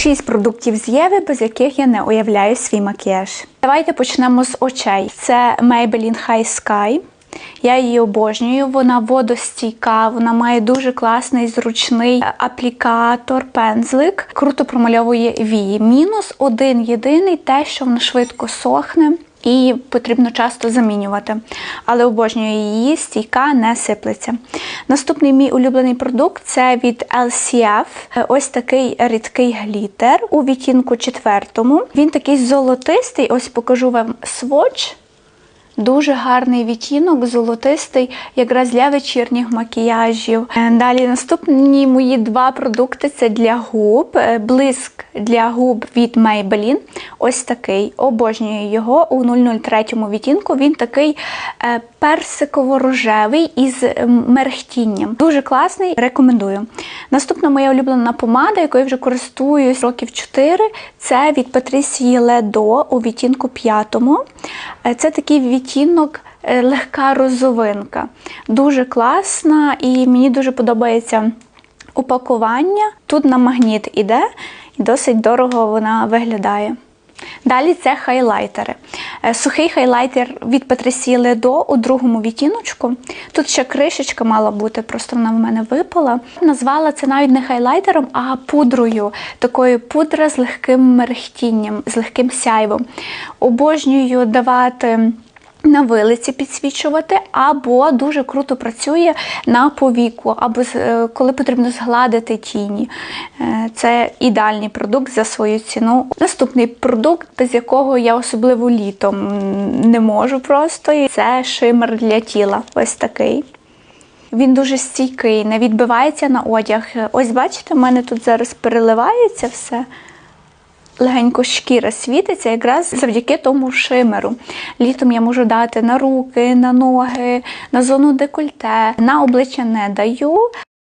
Шість продуктів з Єви, без яких я не уявляю свій макіяж. Давайте почнемо з очей. Це Maybelline High Sky. Я її обожнюю, вона водостійка, вона має дуже класний зручний аплікатор, пензлик, круто промальовує вії. Мінус один єдиний те, що вона швидко сохне. І потрібно часто замінювати. Але обожнюю її, стійка не сиплеться. Наступний мій улюблений продукт це від LCF. Ось такий рідкий глітер у відтінку четвертому. Він такий золотистий, ось покажу вам сводч. Дуже гарний відтінок, золотистий, якраз для вечірніх макіяжів. Е, Далі наступні мої два продукти це для губ. Е, Блиск для губ від Maybelline. Ось такий. Обожнюю його у 003 відтінку. Він такий е, персиково-рожевий із мерехтінням. Дуже класний, рекомендую. Наступна моя улюблена помада, якою вже користуюсь років 4, це від Patricia Ledo у відтінку 5. Е, Це такий відтінок е, легка розовинка. Дуже класна і мені дуже подобається упакування. Тут на магніт іде і досить дорого вона виглядає. Далі це хайлайтери. Е, Сухий хайлайтер від Петрисі Ледо у другому відтіночку. Тут ще кришечка мала бути, просто вона в мене випала. Назвала це навіть не хайлайтером, а пудрою. Такою пудра з легким мерехтінням, з легким сяйвом. Обожнюю давати. На вилиці підсвічувати, або дуже круто працює на повіку, або е, коли потрібно згладити тіні. Е, Це ідеальний продукт за свою ціну. Наступний продукт, без якого я особливо літом не можу просто, це шимер для тіла. Ось такий. Він дуже стійкий, не відбивається на одяг. Ось бачите, в мене тут зараз переливається все. Легенько шкіра світиться якраз завдяки тому шимеру. Літом я можу дати на руки, на ноги, на зону декольте. На обличчя не даю.